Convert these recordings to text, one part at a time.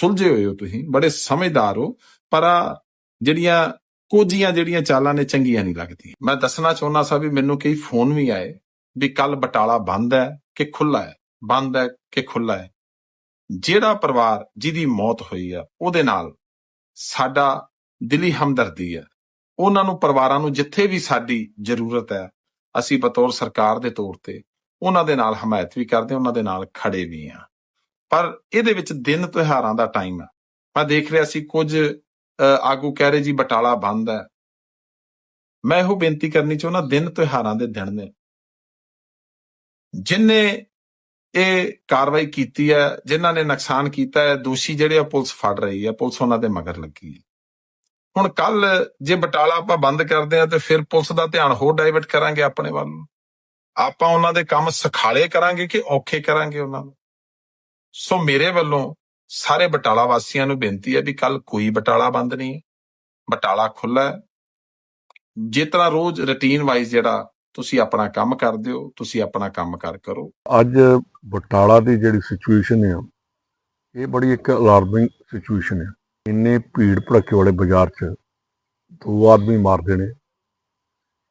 ਸੁਲਝੇ ਹੋਏ ਹੋ ਤੁਸੀਂ, ਬੜੇ ਸਮਝਦਾਰ ਹੋ, ਪਰ ਆਹ ਜਿਹੜੀਆਂ ਕੋਝੀਆਂ ਜਿਹੜੀਆਂ ਚਾਲਾਂ ਨੇ ਚੰਗੀਆਂ ਨਹੀਂ ਲੱਗਦੀਆਂ। ਮੈਂ ਦੱਸਣਾ ਚਾਹੁੰਦਾ ਸਾਂ ਵੀ ਮੈਨੂੰ ਕਈ ਫੋਨ ਵੀ ਆਏ ਵੀ ਕੱਲ ਬਟਾਲਾ ਬੰਦ ਹੈ ਕਿ ਖੁੱਲਾ ਹੈ? ਬੰਦ ਹੈ ਕਿ ਖੁੱਲਾ ਹੈ? ਜਿਹੜਾ ਪਰਿਵਾਰ ਜਿਹਦੀ ਮੌਤ ਹੋਈ ਆ, ਉਹਦੇ ਨਾਲ ਸਾਡਾ ਦਿਲੀ ਹਮਦਰਦੀ ਹੈ ਉਹਨਾਂ ਨੂੰ, ਪਰਿਵਾਰਾਂ ਨੂੰ ਜਿੱਥੇ ਵੀ ਸਾਡੀ ਜ਼ਰੂਰਤ ਹੈ, ਅਸੀਂ ਬਤੌਰ ਸਰਕਾਰ ਦੇ ਤੌਰ ਤੇ ਉਹਨਾਂ ਦੇ ਨਾਲ ਹਮਾਇਤ ਵੀ ਕਰਦੇ ਉਹਨਾਂ ਦੇ ਨਾਲ ਖੜੇ ਵੀ ਆ ਪਰ ਇਹਦੇ ਵਿੱਚ ਦਿਨ ਤਿਉਹਾਰਾਂ ਦਾ ਟਾਈਮ ਹੈ। ਮੈਂ ਦੇਖ ਰਿਹਾ ਸੀ ਕੁਝ ਅ, ਆਗੂ ਕਹਿ ਰਹੇ ਜੀ ਬਟਾਲਾ ਬੰਦ ਹੈ। ਮੈਂ ਇਹੋ ਬੇਨਤੀ ਕਰਨੀ ਚਾਹੁੰਦਾ ਦਿਨ ਤਿਉਹਾਰਾਂ ਦੇ ਦਿਨ ਨੇ। ਜਿਨਨੇ ਇਹ ਕਾਰਵਾਈ ਕੀਤੀ ਹੈ ਜਿਨ੍ਹਾਂ ਨੇ ਨੁਕਸਾਨ ਕੀਤਾ ਹੈ ਦੋਸ਼ੀ ਜਿਹੜੇ ਆ ਪੁਲਿਸ ਫੜ ਰਹੀ ਹੈ ਪੁਲਿਸ ਉਹਨਾਂ ਦੇ ਮਗਰ ਲੱਗੀ ਹੈ। ਹੁਣ ਕੱਲ ਜੇ ਬਟਾਲਾ ਆਪਾਂ ਬੰਦ ਕਰਦੇ ਆ ਤੇ ਫਿਰ ਪੁਲਿਸ ਦਾ ਧਿਆਨ ਹੋਰ ਡਾਇਵਰਟ ਕਰਾਂਗੇ ਆਪਣੇ ਵੱਲ ਨੂੰ। ਆਪਾਂ ਉਹਨਾਂ ਦੇ ਕੰਮ ਸਖਾਲੇ ਕਰਾਂਗੇ ਕਿ ਔਖੇ ਕਰਾਂਗੇ ਉਹਨਾਂ ਨੂੰ? ਸੋ ਮੇਰੇ ਵੱਲੋਂ ਸਾਰੇ ਬਟਾਲਾ ਵਾਸੀਆਂ ਨੂੰ ਬੇਨਤੀ ਹੈ ਵੀ ਕੱਲ ਕੋਈ ਬਟਾਲਾ ਬੰਦ ਨਹੀਂ ਬਟਾਲਾ ਖੁੱਲਾ ਹੈ। ਜਿਸ ਤਰ੍ਹਾਂ ਰੋਜ਼ ਰੁਟੀਨ ਵਾਈਜ਼ ਜਿਹੜਾ ਤੁਸੀਂ ਆਪਣਾ ਕੰਮ ਕਰਦੇ ਹੋ, ਤੁਸੀਂ ਆਪਣਾ ਕੰਮ ਕਰ ਕਰੋ। ਅੱਜ ਬਟਾਲਾ ਦੀ ਜਿਹੜੀ ਸਿਚੁਏਸ਼ਨ ਹੈ ਇਹ ਬੜੀ ਇੱਕ ਅਲਾਰਮਿੰਗ ਸਿਚੁਏਸ਼ਨ ਹੈ ਇੰਨੇ ਭੀੜ ਭੜੱਕੇ ਵਾਲੇ ਬਾਜ਼ਾਰ 'ਚ ਦੋ ਆਦਮੀ ਮਾਰਦੇ ਨੇ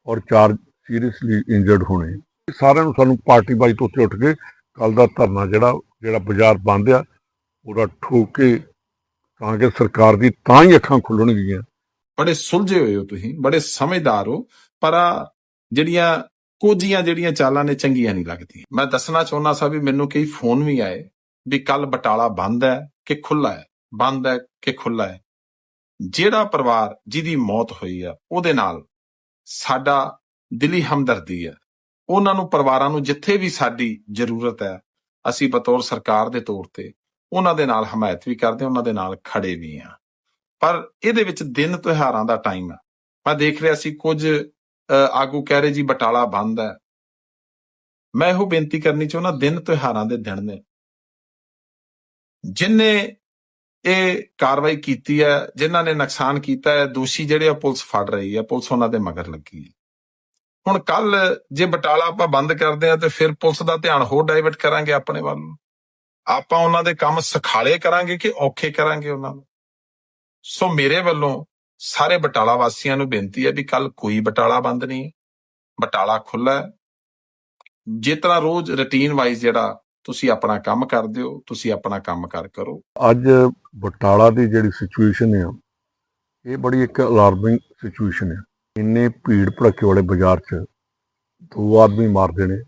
ਔਰ ਚਾਰ ਸੀਰੀਅਸਲੀ ਇੰਜਰਡ ਹੋਣੇ। ਇਹ ਸਾਰਿਆਂ ਨੂੰ ਸਾਨੂੰ ਪਾਰਟੀ ਬਾਈ ਤੋਂ ਉੱਤੇ ਉੱਠ ਕੇ ਕੱਲ ਦਾ ਧਰਨਾ ਜਿਹੜਾ ਜਿਹੜਾ ਬਾਜ਼ਾਰ ਬੰਦ ਆ, ਉਹਦਾ ਠੋਕੇ ਤਾਂ ਕਿ ਸਰਕਾਰ ਦੀ ਤਾਂ ਹੀ ਅੱਖਾਂ ਖੁੱਲਣਗੀਆਂ ਬੜੇ ਸੁਲਝੇ ਹੋਏ ਹੋ ਤੁਸੀਂ, ਬੜੇ ਸਮਝਦਾਰ ਹੋ, ਪਰ ਜਿਹੜੀਆਂ ਕੋਝੀਆਂ ਜਿਹੜੀਆਂ ਚਾਲਾਂ ਨੇ ਚੰਗੀਆਂ ਨਹੀਂ ਲੱਗਦੀਆਂ। ਮੈਂ ਦੱਸਣਾ ਚਾਹੁੰਦਾ ਸਾਂ ਵੀ ਮੈਨੂੰ ਕਈ ਫੋਨ ਵੀ ਆਏ ਵੀ ਕੱਲ ਬਟਾਲਾ ਬੰਦ ਹੈ ਕਿ ਖੁੱਲਾ ਹੈ? ਬੰਦ ਹੈ ਕਿ ਖੁੱਲਾ ਹੈ? ਜਿਹੜਾ ਪਰਿਵਾਰ ਜਿਹਦੀ ਮੌਤ ਹੋਈ ਆ, ਉਹਦੇ ਨਾਲ ਸਾਡਾ ਦਿਲੀ ਹਮਦਰਦੀ ਹੈ। ਉਹਨਾਂ ਨੂੰ ਪਰਿਵਾਰਾਂ ਨੂੰ ਜਿੱਥੇ ਵੀ ਸਾਡੀ ਜ਼ਰੂਰਤ ਹੈ ਅਸੀਂ ਬਤੌਰ ਸਰਕਾਰ ਦੇ ਤੌਰ ਤੇ ਉਹਨਾਂ ਦੇ ਨਾਲ ਹਮਾਇਤ ਵੀ ਕਰਦੇ ਹਾਂ, ਉਹਨਾਂ ਦੇ ਨਾਲ ਖੜੇ ਵੀ ਆ ਪਰ ਇਹਦੇ ਵਿੱਚ ਦਿਨ ਤਿਉਹਾਰਾਂ ਦਾ ਟਾਈਮ ਆ। ਮੈਂ ਦੇਖ ਰਿਹਾ ਸੀ ਕੁਝ ਅ, ਆਗੂ ਕਹਿ ਰਹੇ ਜੀ ਬਟਾਲਾ ਬੰਦ ਹੈ। ਮੈਂ ਇਹੋ ਬੇਨਤੀ ਕਰਨੀ ਚਾਹੁੰਦਾ ਦਿਨ ਤਿਉਹਾਰਾਂ ਦੇ ਦਿਨ ਨੇ। ਜਿਨਨੇ ਇਹ ਕਾਰਵਾਈ ਕੀਤੀ ਹੈ ਜਿਨ੍ਹਾਂ ਨੇ ਨੁਕਸਾਨ ਕੀਤਾ ਹੈ ਦੋਸ਼ੀ ਜਿਹੜੇ ਆ ਪੁਲਿਸ ਫੜ ਰਹੀ ਹੈ ਪੁਲਿਸ ਉਹਨਾਂ ਦੇ ਮਗਰ ਲੱਗੀ ਹੈ। ਹੁਣ ਕੱਲ ਜੇ ਬਟਾਲਾ ਆਪਾਂ ਬੰਦ ਕਰਦੇ ਆ ਤੇ ਫਿਰ ਪੁਲਿਸ ਦਾ ਧਿਆਨ ਹੋਰ ਡਾਇਵਰਟ ਕਰਾਂਗੇ ਆਪਣੇ ਵੱਲ ਆਪਾਂ ਉਹਨਾਂ ਦੇ ਕੰਮ ਸਖਾਲੇ ਕਰਾਂਗੇ ਕਿ ਔਖੇ ਕਰਾਂਗੇ ਉਹਨਾਂ ਨੂੰ? ਸੋ ਮੇਰੇ ਵੱਲੋਂ ਸਾਰੇ ਬਟਾਲਾ ਵਾਸੀਆਂ ਨੂੰ ਬੇਨਤੀ ਹੈ ਵੀ ਕੱਲ ਕੋਈ ਬਟਾਲਾ ਬੰਦ ਨਹੀਂ ਬਟਾਲਾ ਖੁੱਲਾ ਹੈ। ਜਿਸ ਤਰ੍ਹਾਂ ਰੋਜ਼ ਰੁਟੀਨ ਵਾਈਜ਼ ਜਿਹੜਾ ਤੁਸੀਂ ਆਪਣਾ ਕੰਮ ਕਰਦੇ ਹੋ, ਤੁਸੀਂ ਆਪਣਾ ਕੰਮ ਕਰ ਕਰੋ। ਅੱਜ ਬਟਾਲਾ ਦੀ ਜਿਹੜੀ ਸਿਚੁਏਸ਼ਨ ਹੈ ਇਹ ਬੜੀ ਇੱਕ ਅਲਾਰਮਿੰਗ ਸਿਚੁਏਸ਼ਨ ਹੈ ਇੰਨੇ ਭੀੜ ਭੜੱਕੇ ਵਾਲੇ ਬਾਜ਼ਾਰ 'ਚ ਦੋ ਆਦਮੀ ਮਾਰਦੇ ਨੇ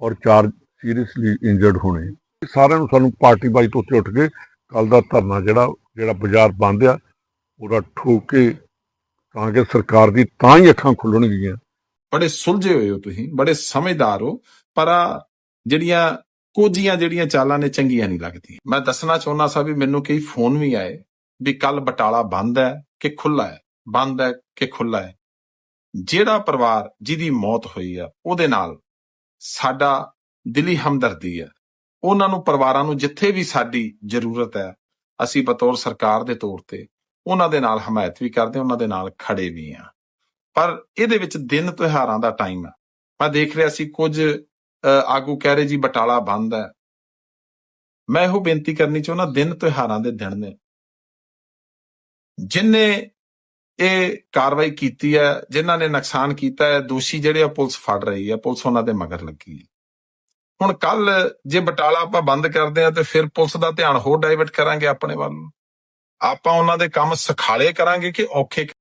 ਔਰ ਚਾਰ ਸੀਰੀਅਸਲੀ ਇੰਜਰਡ ਹੋਣੇ। ਇਹ ਸਾਰਿਆਂ ਨੂੰ ਸਾਨੂੰ ਪਾਰਟੀ ਬਾਈ ਤੋਂ ਉੱਤੇ ਉੱਠ ਕੇ ਕੱਲ ਦਾ ਧਰਨਾ ਜਿਹੜਾ ਜਿਹੜਾ ਬਾਜ਼ਾਰ ਬੰਦ ਆ, ਉਹਦਾ ਠੋਕ ਕੇ ਤਾਂ ਕਿ ਸਰਕਾਰ ਦੀ ਤਾਂ ਹੀ ਅੱਖਾਂ ਖੁੱਲਣਗੀਆਂ ਬੜੇ ਸੁਲਝੇ ਹੋਏ ਹੋ ਤੁਸੀਂ, ਬੜੇ ਸਮਝਦਾਰ ਹੋ, ਪਰ ਆਹ ਜਿਹੜੀਆਂ ਕੋਝੀਆਂ, ਜਿਹੜੀਆਂ ਚਾਲਾਂ ਨੇ ਚੰਗੀਆਂ ਨਹੀਂ ਲੱਗਦੀਆਂ। ਮੈਂ ਦੱਸਣਾ ਚਾਹੁੰਦਾ ਸਾਂ ਵੀ ਮੈਨੂੰ ਕਈ ਫੋਨ ਵੀ ਆਏ ਵੀ ਕੱਲ ਬਟਾਲਾ ਬੰਦ ਹੈ ਕਿ ਖੁੱਲਾ ਹੈ। ਬੰਦ ਹੈ ਕਿ ਖੁੱਲਾ ਹੈ। ਜਿਹੜਾ ਪਰਿਵਾਰ ਜਿਹਦੀ ਮੌਤ ਹੋਈ ਆ ਉਹਦੇ ਨਾਲ ਸਾਡਾ ਦਿਲੀ ਹਮਦਰਦੀ ਹੈ ਉਹਨਾਂ ਨੂੰ ਪਰਿਵਾਰਾਂ ਨੂੰ ਜਿੱਥੇ ਵੀ ਸਾਡੀ ਜ਼ਰੂਰਤ ਹੈ ਅਸੀਂ ਬਤੌਰ ਸਰਕਾਰ ਦੇ ਤੌਰ ਤੇ ਉਹਨਾਂ ਦੇ ਨਾਲ ਹਮਾਇਤ ਵੀ ਕਰਦੇ ਉਹਨਾਂ ਦੇ ਨਾਲ ਖੜੇ ਵੀ ਆ ਪਰ ਇਹਦੇ ਵਿੱਚ ਦਿਨ ਤਿਉਹਾਰਾਂ ਦਾ ਟਾਈਮ ਆ। ਮੈਂ ਦੇਖ ਰਿਹਾ ਸੀ ਕੁਝ ਅ, ਆਗੂ ਕਹਿ ਰਹੇ ਜੀ ਬਟਾਲਾ ਬੰਦ ਹੈ। ਮੈਂ ਇਹੋ ਬੇਨਤੀ ਕਰਨੀ ਚਾਹੁੰਦਾ ਦਿਨ ਤਿਉਹਾਰਾਂ ਦੇ ਦਿਨ ਨੇ। ਜਿਨਨੇ ਇਹ ਕਾਰਵਾਈ ਕੀਤੀ ਹੈ, ਜਿਨ੍ਹਾਂ ਨੇ ਨੁਕਸਾਨ ਕੀਤਾ ਹੈ, ਦੋਸ਼ੀ ਜਿਹੜੇ ਆ, ਪੁਲਿਸ ਫੜ ਰਹੀ ਹੈ, ਪੁਲਿਸ ਉਹਨਾਂ ਦੇ ਮਗਰ ਲੱਗੀ ਹੈ। ਹੁਣ ਕੱਲ ਜੇ ਬਟਾਲਾ ਆਪਾਂ ਬੰਦ ਕਰਦੇ ਆ ਤੇ ਫਿਰ ਪੁਲਿਸ ਦਾ ਧਿਆਨ ਹੋਰ ਡਾਇਵਰਟ ਕਰਾਂਗੇ ਆਪਣੇ ਵੱਲ ਆਪਾਂ ਉਹਨਾਂ ਦੇ ਕੰਮ ਸਖਾਲੇ ਕਰਾਂਗੇ ਕਿ ਔਖੇ